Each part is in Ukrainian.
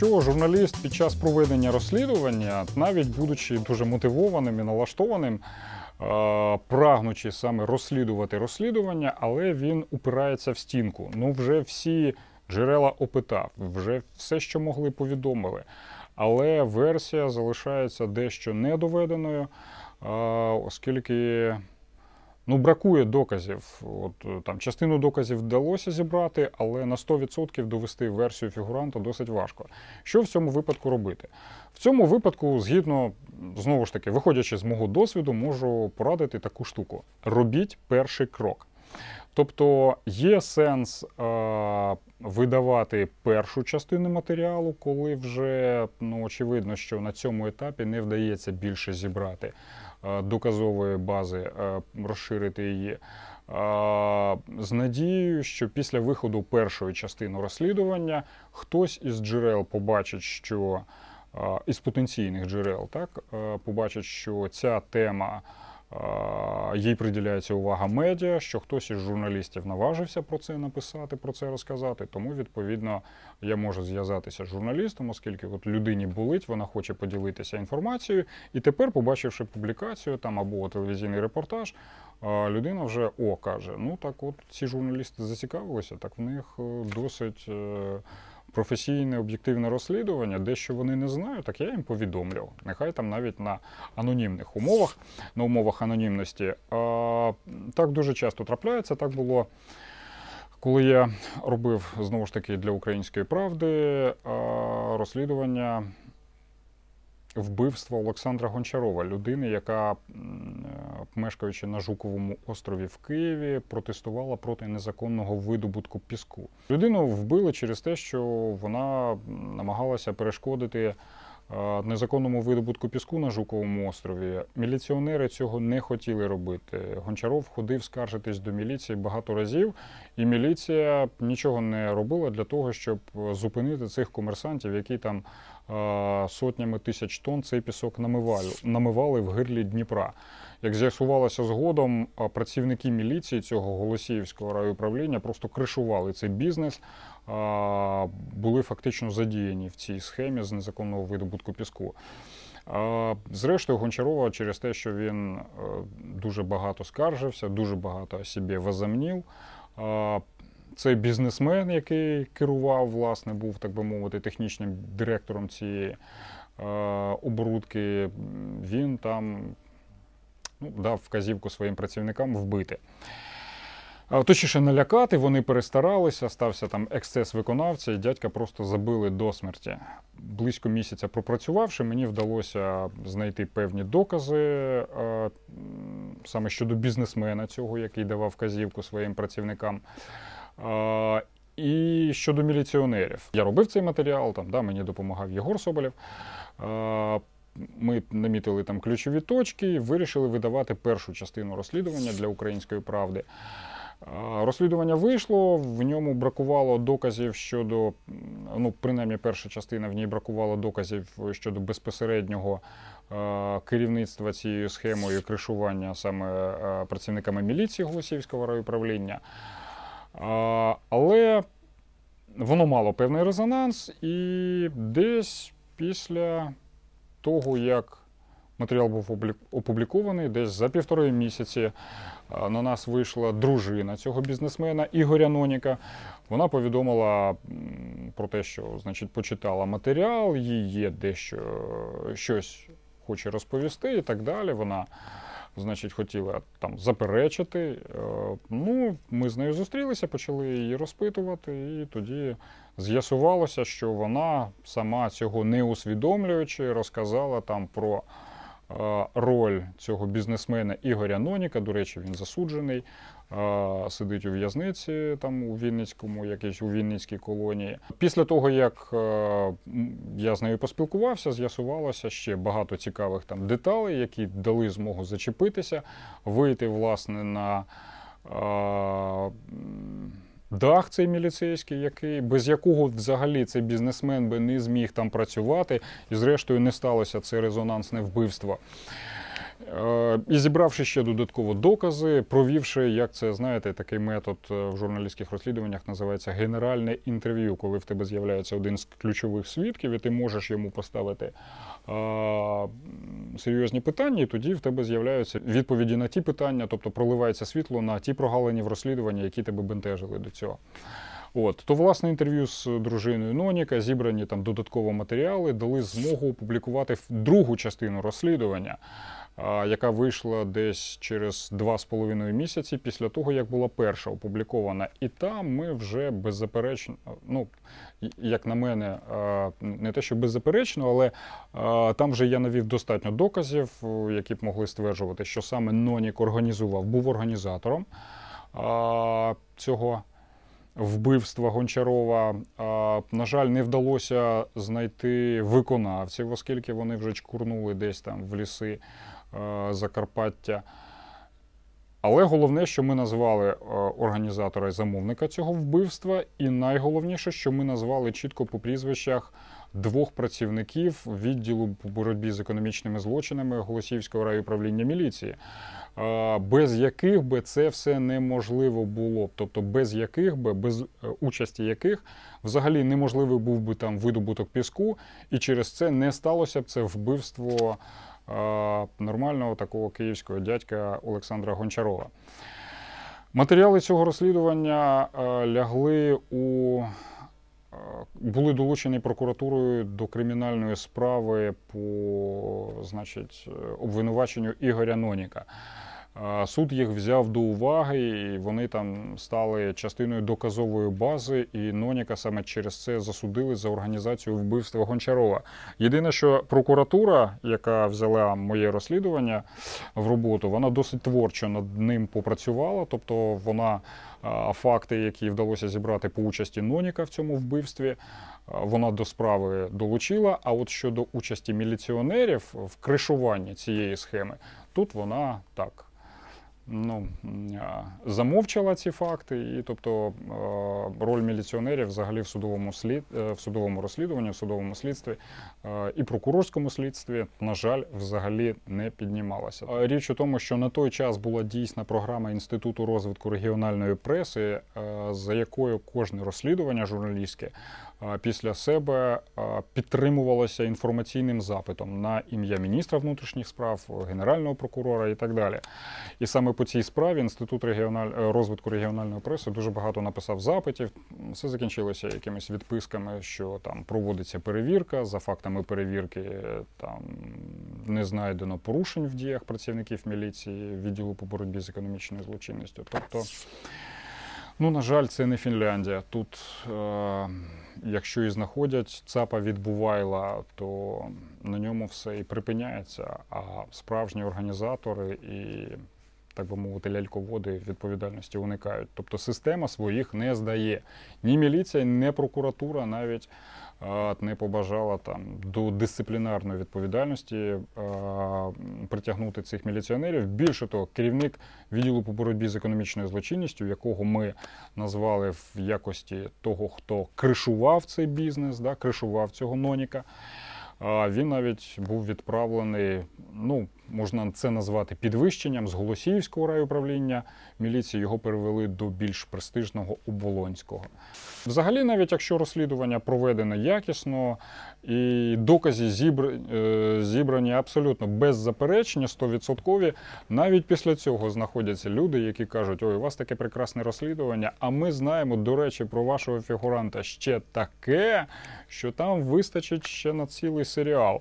що журналіст під час проведення розслідування, навіть будучи дуже мотивованим і налаштованим, е, прагнучи саме розслідувати розслідування, але він упирається в стінку. Ну, вже всі джерела опитав, вже все, що могли, повідомили. Але версія залишається дещо недоведеною, е, оскільки ну, бракує доказів. От е, там частину доказів вдалося зібрати, але на 100% довести версію фігуранта досить важко. Що в цьому випадку робити? В цьому випадку, згідно, знову ж таки, виходячи з мого досвіду, можу порадити таку штуку: робіть перший крок. Тобто є сенс е, видавати першу частину матеріалу, коли вже ну, очевидно, що на цьому етапі не вдається більше зібрати е, доказової бази, е, розширити її. Е, з надією, що після виходу першої частини розслідування хтось із джерел побачить, що е, із потенційних джерел так, е, побачить, що ця тема. Е, їй приділяється увага медіа, що хтось із журналістів наважився про це написати, про це розказати. Тому, відповідно, я можу зв'язатися з журналістом, оскільки от людині болить, вона хоче поділитися інформацією. І тепер, побачивши публікацію там або телевізійний репортаж, е, людина вже о каже: ну так, от ці журналісти зацікавилися, так в них е, досить професійне об'єктивне розслідування, дещо вони не знають, так я їм повідомляв. Нехай там навіть на анонімних умовах, на умовах анонімності. А, Так дуже часто трапляється. Так було. Коли я робив знову ж таки для української правди розслідування вбивства Олександра Гончарова, людини, яка, мешкаючи на Жуковому острові в Києві, протестувала проти незаконного видобутку піску. Людину вбили через те, що вона намагалася перешкодити. Незаконному видобутку піску на Жуковому острові міліціонери цього не хотіли робити. Гончаров ходив скаржитись до міліції багато разів, і міліція нічого не робила для того, щоб зупинити цих комерсантів, які там сотнями тисяч тонн цей пісок намивали, в гирлі Дніпра. Як з'ясувалося згодом, працівники міліції цього Голосіївського райуправління просто кришували цей бізнес, були фактично задіяні в цій схемі з незаконного видобутку піску. Зрештою, Гончарова через те, що він е, дуже багато скаржився, дуже багато о собі возомнів, цей бізнесмен, який керував, власне, був, так би мовити, технічним директором цієї е, оборудки, він там ну, дав вказівку своїм працівникам вбити. Точніше, налякати, вони перестаралися, стався там ексцес виконавця, і дядька просто забили до смерті. Близько місяця пропрацювавши, мені вдалося знайти певні докази саме щодо бізнесмена цього, який давав вказівку своїм працівникам. І щодо міліціонерів, я робив цей матеріал, там да, мені допомагав Єгор Соболєв. Ми намітили там ключові точки вирішили видавати першу частину розслідування для української правди. Розслідування вийшло, в ньому бракувало доказів щодо, ну, принаймні, перша частина в ній бракувало доказів щодо безпосереднього керівництва цією схемою кришування саме працівниками міліції Голосіївського райуправління. Але воно мало певний резонанс, і десь після того, як матеріал був опублікований, десь за півтори місяці на нас вийшла дружина цього бізнесмена Ігоря Ноніка. Вона повідомила про те, що значить, почитала матеріал, їй є дещо щось хоче розповісти і так далі. Вона значить, хотіла там заперечити. Е, ну, ми з нею зустрілися, почали її розпитувати, і тоді з'ясувалося, що вона сама цього не усвідомлюючи, розказала там про. Роль цього бізнесмена Ігоря Ноніка, до речі, він засуджений, сидить у в'язниці там у Вінницькому, якійсь у Вінницькій колонії. Після того, як е, я з нею поспілкувався, з'ясувалося ще багато цікавих там деталей, які дали змогу зачепитися, вийти власне на дах цей міліцейський, який, без якого взагалі цей бізнесмен би не зміг там працювати, і зрештою не сталося це резонансне вбивство. Е, і зібравши ще додатково докази, провівши, як це знаєте, такий метод е, в журналістських розслідуваннях називається генеральне інтерв'ю, коли в тебе з'являється один з ключових свідків, і ти можеш йому поставити а, серйозні питання, і тоді в тебе з'являються відповіді на ті питання, тобто проливається світло на ті прогалини в розслідуванні, які тебе бентежили до цього. От то власне інтерв'ю з дружиною Ноніка зібрані там додатково матеріали, дали змогу опублікувати другу частину розслідування яка вийшла десь через два з половиною місяці після того, як була перша опублікована. І там ми вже беззаперечно, ну як на мене, не те, що беззаперечно, але там вже я навів достатньо доказів, які б могли стверджувати, що саме Нонік організував, був організатором цього. Вбивства Гончарова, на жаль, не вдалося знайти виконавців, оскільки вони вже чкурнули десь там в ліси Е, Закарпаття. Але головне, що ми назвали е, організатора і замовника цього вбивства, і найголовніше, що ми назвали чітко по прізвищах двох працівників відділу по боротьбі з економічними злочинами Голосівського райуправління міліції, е, без яких би це все неможливо було. Тобто, без яких би, без участі яких взагалі неможливий був би там видобуток піску, і через це не сталося б це вбивство нормального такого київського дядька Олександра Гончарова. Матеріали цього розслідування лягли у були долучені прокуратурою до кримінальної справи по значить, обвинуваченню Ігоря Ноніка. Суд їх взяв до уваги, і вони там стали частиною доказової бази. І Ноніка саме через це засудили за організацію вбивства Гончарова. Єдине, що прокуратура, яка взяла моє розслідування в роботу, вона досить творчо над ним попрацювала. Тобто, вона факти, які вдалося зібрати по участі Ноніка в цьому вбивстві. Вона до справи долучила. А от щодо участі міліціонерів в кришуванні цієї схеми, тут вона так ну, замовчала ці факти, і тобто роль міліціонерів взагалі в судовому слід е, в судовому розслідуванні, в судовому слідстві і прокурорському слідстві, на жаль, взагалі не піднімалася. Річ у тому, що на той час була дійсна програма інституту розвитку регіональної преси, за якою кожне розслідування журналістське після себе підтримувалося інформаційним запитом на ім'я міністра внутрішніх справ, генерального прокурора і так далі. І саме по цій справі інститут регіональ... Е, розвитку регіональної преси дуже багато написав запитів. Все закінчилося якимись відписками, що там проводиться перевірка. За фактами перевірки там не знайдено порушень в діях працівників міліції відділу по боротьбі з економічною злочинністю. Тобто, ну на жаль, це не Фінляндія. Тут. Е якщо і знаходять ЦАПа від Бувайла, то на ньому все і припиняється. А справжні організатори і, так би мовити, ляльководи відповідальності уникають. Тобто система своїх не здає ні міліція, ні прокуратура навіть не побажала там до дисциплінарної відповідальності притягнути цих міліціонерів. Більше того, керівник відділу по боротьбі з економічною злочинністю, якого ми назвали в якості того, хто кришував цей бізнес, да, кришував цього Ноніка. А Він навіть був відправлений, ну можна це назвати підвищенням з Голосіївського райуправління міліції. Його перевели до більш престижного Оболонського. Взагалі, навіть якщо розслідування проведене якісно і докази е, зібрані абсолютно без заперечення, 100%, навіть після цього знаходяться люди, які кажуть, ой, у вас таке прекрасне розслідування, а ми знаємо, до речі, про вашого фігуранта ще таке, що там вистачить ще на цілий серіал.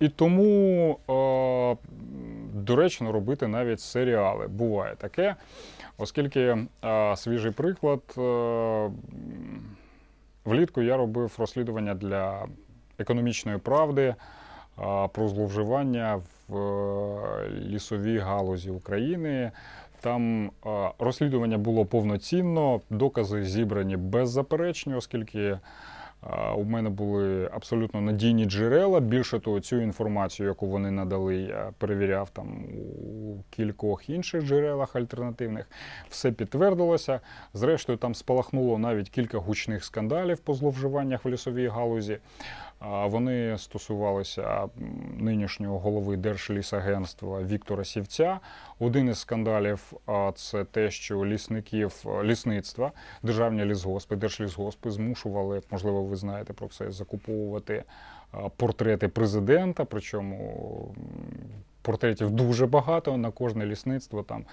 І тому доречно робити навіть серіали. Буває таке, оскільки свіжий приклад. Влітку я робив розслідування для економічної правди про зловживання в е, лісовій галузі України. Там розслідування було повноцінно, докази зібрані беззаперечні, оскільки у мене були абсолютно надійні джерела. Більше того, цю інформацію, яку вони надали, я перевіряв там у кількох інших джерелах альтернативних. Все підтвердилося. Зрештою, там спалахнуло навіть кілька гучних скандалів по зловживаннях в лісовій галузі. Вони стосувалися нинішнього голови Держлісагентства Віктора Сівця. Один із скандалів це те, що лісників лісництва, державні лісгоспи, держлісгоспи змушували, можливо, ви знаєте про це, закуповувати портрети президента. Причому портретів дуже багато на кожне лісництво там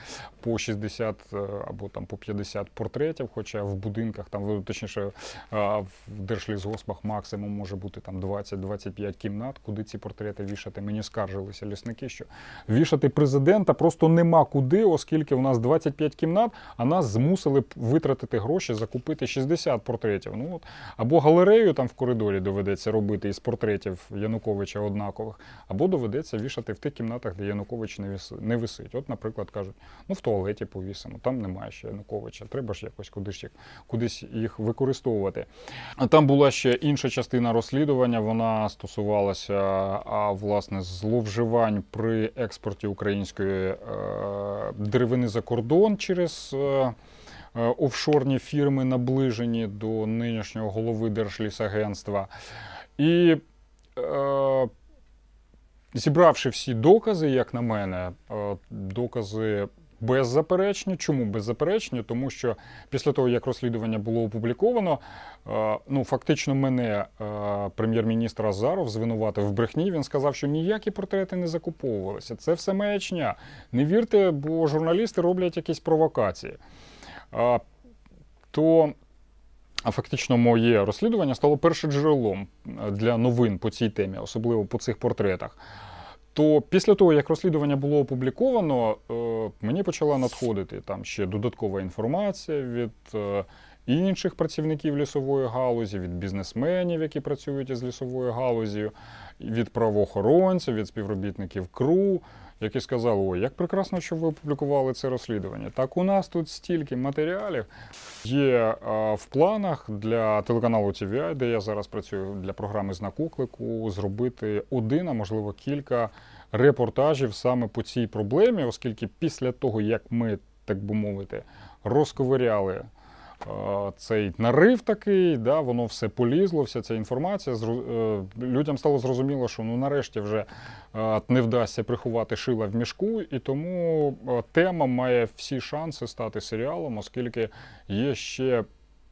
по 60 е, або там по 50 портретів. Хоча в будинках там точніше в держлісгоспах максимум може бути там 20-25 кімнат, куди ці портрети вішати. Мені скаржилися лісники, що вішати президента просто нема куди, оскільки у нас 25 кімнат, а нас змусили витратити гроші, закупити 60 портретів. Ну от або галерею там в коридорі доведеться робити із портретів Януковича однакових, або доведеться вішати в тих кімнатах, де Янукович не віси- не висить. От, наприклад, кажуть, ну в туалеті повісимо, там немає ще Януковича. Треба ж якось кудись їх, кудись їх використовувати. Там була ще інша частина розслідування. Вона стосувалася а, власне зловживань при експорті української е, деревини за кордон через. Е, е, Офшорні фірми наближені до нинішнього голови Держлісагентства. І е, зібравши всі докази, як на мене, е, докази беззаперечні. Чому беззаперечні? Тому що після того, як розслідування було опубліковано, е, ну фактично мене е, прем'єр-міністр Азаров звинуватив в брехні. Він сказав, що ніякі портрети не закуповувалися. Це все маячня. Не вірте, бо журналісти роблять якісь провокації. То фактично моє розслідування стало першоджерелом е, для новин по цій темі, особливо по цих портретах. То після того, як розслідування було опубліковано, е, мені почала надходити там ще додаткова інформація від е, інших працівників лісової галузі, від бізнесменів, які працюють із лісовою галузі, від правоохоронців, від співробітників КРУ, які сказали: ой, як прекрасно, що ви опублікували це розслідування. Так у нас тут стільки матеріалів. Є е, в планах для телеканалу TVI, де я зараз працюю для програми Знак оклику, зробити один, а можливо кілька репортажів саме по цій проблемі, оскільки після того, як ми, так би мовити, розковиряли цей нарив такий, да, воно все полізло, вся ця інформація. е, Людям стало зрозуміло, що ну нарешті вже е, не вдасться приховати шила в мішку, і тому е, тема має всі шанси стати серіалом, оскільки є ще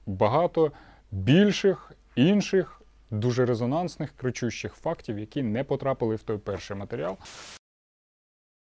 багато більших інших. Дуже резонансних кричущих фактів, які не потрапили в той перший матеріал.